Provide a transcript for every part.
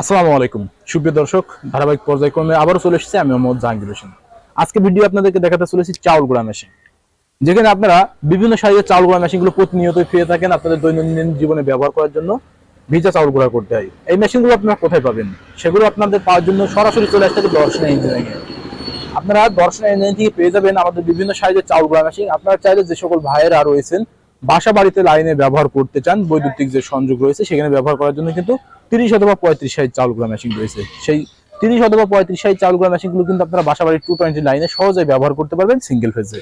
আসসালামু আলাইকুম। সুপ্রিয় দর্শক, ধারাবাহিক পর্যায়ক্রমে আবারও চলে এসেছি আমি মোহাম্মদ জাহাঙ্গীর হোসেন। আজকে ভিডিও আপনাদেরকে দেখাতে চলেছি চাউল গুঁড়া মেশিন। যেখানে আপনারা বিভিন্ন সাইজের চাউল গুঁড়া মেশিনগুলো প্রতিনিয়তই পেয়ে থাকেন আপনাদের দৈনন্দিন জীবনে ব্যবহার করার জন্য ভিজা চাউল গুঁড়া করতে হয়। এই মেশিনগুলো আপনারা কোথায় পাবেন? সেগুলো আপনাদের পাওয়ার জন্য সরাসরি চলে আসতে হবে দর্শনা ইঞ্জিনিয়ারিং আপনারা দর্শনা ইঞ্জিনিয়ারিং থেকে পেয়ে যাবেন আমাদের বিভিন্ন সাইজের চাউল গুঁড়া মেশিন। আপনারা চাইলে যে সকল ভাইয়েরা রয়েছেন, বাসা বাড়িতে লাইনে ব্যবহার করতে চান, বৈদ্যুতিক যে সংযোগ রয়েছে সেখানে ব্যবহার করার জন্য কিন্তু তিরিশ অথবা পঁয়ত্রিশ সাইজ চাউল গুঁড়া মেশিন রয়েছে। সেই তিরিশ অথবা পঁয়ত্রিশ সাইজ চাউল গুঁড়া মেশিনগুলো কিন্তু আপনারা বাসা বাড়ির টু টোয়েন্টি লাইনে সহজেই ব্যবহার করতে পারবেন সিঙ্গেল ফেজে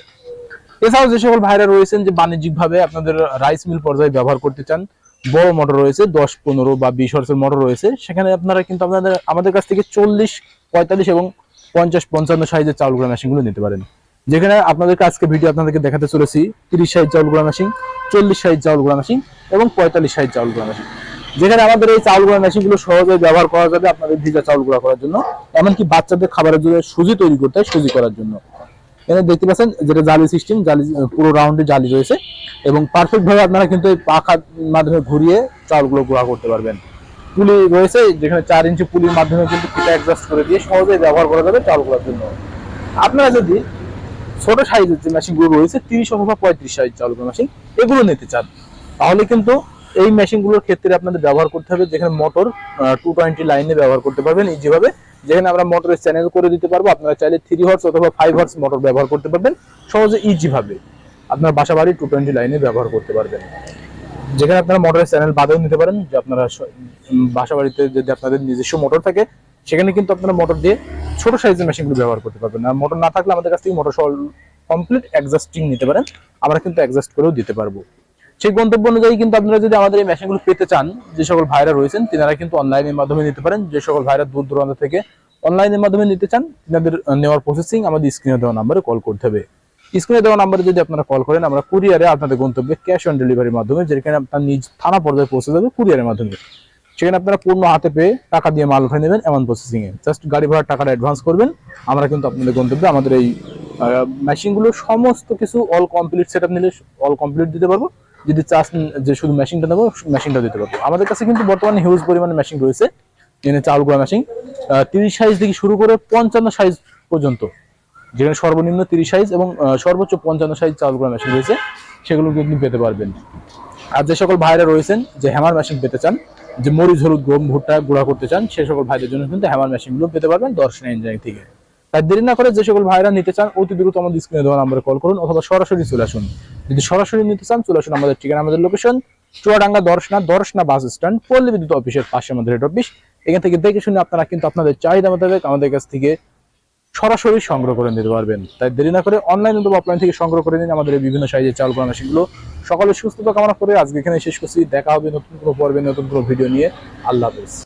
এছাড়াও যে সকল ভাইরা রয়েছেন যে বাণিজ্যিকভাবে আপনাদের রাইস মিল পর্যায়ে ব্যবহার করতে চান, বড় মোটর রয়েছে, দশ, পনেরো বা বিশ হর্সের মোটর রয়েছে, সেখানে আপনারা কিন্তু আপনাদের, আমাদের কাছ থেকে চল্লিশ, পঁয়তাল্লিশ এবং পঞ্চাশ, পঞ্চান্ন সাইজের চাউল গুঁড়া মেশিনগুলো নিতে পারেন। যেখানে আপনাদেরকে আজকে ভিডিও আপনাদেরকে দেখাতে চলেছি, তিরিশ সাইজ চাউল গুঁড়া মেশিন চল্লিশ সাইজ চাউল গুঁড়া মেশিন এবং পঁয়তাল্লিশ সাইজ চাউল গুঁড়া মেশিন যেখানে আমাদের এই চাউল গুঁড়া মেশিনগুলো সহজে ব্যবহার করা যাবে আপনাদের ভিজা চাউল গুঁড়া করার জন্য, এমনকি বাচ্চাদের খাবারের জন্য সুজি তৈরি করতে হয়, সুজি করার জন্য। এখানে দেখতে পাচ্ছেন যেটা জালি সিস্টেম জালি, পুরো রাউন্ডে জালি রয়েছে এবং পারফেক্ট ভাবে আপনারা কিন্তু এই পাখার মাধ্যমে ঘুরিয়ে চাউলগুলো গুঁড়া করতে পারবেন। পুলি রয়েছে, যেখানে চার ইঞ্চি পুলির মাধ্যমে কিন্তু ফিটা অ্যাডজাস্ট করে দিয়ে সহজে ব্যবহার করা যাবে চাউল গুঁড়ার জন্য। আপনারা যদি ছোট সাইজের যে মেশিনগুলো রয়েছে, তিরিশ অথবা পঁয়ত্রিশ সাইজ চাউল গুঁড়া মেশিন এগুলো নিতে চান, তাহলে কিন্তু এই মেশিনগুলোর ক্ষেত্রে আপনাদের ব্যবহার করতে হবে যেখানে মোটর টু টোয়েন্টি লাইনে ব্যবহার করতে পারবেন ইজিভাবে যেখানে আমরা মোটরের চ্যানেল করে দিতে পারব। আপনারা চাইলে থ্রি হর্স অথবা ফাইভ হর্স মোটর ব্যবহার করতে পারবেন। সহজে ইজি ভাবে। আপনার বাসা বাড়ি টু টোয়েন্টি লাইনে ব্যবহার করতে পারবেন। যেখানে আপনারা মোটরের চ্যানেল বাদেও নিতে পারেন, যে আপনারা বাসা বাড়িতে যদি আপনাদের নিজস্ব মোটর থাকে, সেখানে কিন্তু আপনারা মোটর দিয়ে ছোট সাইজের মেশিনগুলো ব্যবহার করতে পারবেন। আর মোটর না থাকলে আমাদের কাছ থেকে মোটর সহ কমপ্লিট অ্যাডজাস্টিং নিতে পারেন। আমরা কিন্তু অ্যাডজাস্ট করেও দিতে পারব। সেই গন্তব্য অনুযায়ী কিন্তু আপনারা যদি আমাদের এই মেশিনগুলো পেতে চান, যে সকল ভাইরা রয়েছেন, তিনারা কিন্তু অনলাইনের মাধ্যমে নিতে পারেন। যে সকল ভাইরা দূর দূরান্ত থেকে অনলাইনের মাধ্যমে নিতে চান, তিনাদের নেওয়ার প্রসেসিং আমাদের স্ক্রিনে দেওয়া নাম্বারে কল করতে হবে। স্ক্রিনে দেওয়া নাম্বারে যদি আপনারা কল করেন, আমরা কুরিয়ারে আপনাদের গন্তব্যে ক্যাশ অন ডেলিভারির মাধ্যমে, যেখানে আপনার নিজ থানা পর্যায়ে পৌঁছে যাবে কুরিয়ারের মাধ্যমে। সেখানে আপনারা পূর্ণ হাতে পেয়ে টাকা দিয়ে মাল উঠে নেবেন এমন প্রসেসিং এ জাস্ট গাড়ি ভাড়ার টাকাটা অ্যাডভান্স করবেন। আমরা কিন্তু আপনাদের গন্তব্যে আমাদের এই মেশিনগুলো সমস্ত কিছু অল কমপ্লিট সেট আপ নিলে অল কমপ্লিট দিতে পারব। যদি চাষ যে শুধু মেশিনটা নেব মেশিনটা দিতে পারব। আমাদের কাছে কিন্তু বর্তমানে হিউজ পরিমাণে মেশিন রয়েছে যেখানে চাউল গুঁড়া মেশিন তিরিশ সাইজ থেকে শুরু করে পঞ্চান্ন সাইজ পর্যন্ত, যেখানে সর্বনিম্ন তিরিশ সাইজ এবং সর্বোচ্চ পঞ্চান্ন সাইজ চাউল গুঁড়া মেশিন রয়েছে, সেগুলো কিন্তু পেতে পারবেন। আর যে সকল ভাইরা রয়েছেন, যে হ্যামার মেশিন পেতে চান, যে মরিচ, হলুদ, গম, ভুট্টা গুঁড়া করতে চান, সে সকল ভাইদের জন্য কিন্তু হ্যামার মেশিনগুলো পেতে পারবেন দর্শন ইঞ্জিনিয়ারিং থেকে। তাই দেরি না করে যে সকল ভাইরা নিতে চান, অতি দ্রুত আমাদের স্ক্রিনে দেওয়া নাম্বারে কল করুন অথবা সরাসরি চলে আসুন। যদি সরাসরি নিতে চান, চলে আসুন আমাদের ঠিকানা, আমাদের location Chuadanga Darshana Darshana bus stand পল্লী বিদ্যুৎ অফিসের পাশে আমাদের হেড অফিস এখান থেকে দেখে শুনে আপনারা কিন্তু আপনাদের চাহিদা মোতাবেক আমাদের কাছ থেকে সরাসরি সংগ্রহ করে নিতে পারবেন। তাই দেরি না করে অনলাইন অথবা অফলাইন থেকে সংগ্রহ করে নিন আমাদের বিভিন্ন সাইজের চাল করা মেশিনগুলো। সকলের সুস্থতা কামনা করে আজকে এখানে শেষ করছি। দেখা হবে নতুন কোনো পর্বে, নতুন কোনো ভিডিও নিয়ে। আল্লাহ হাফেজ।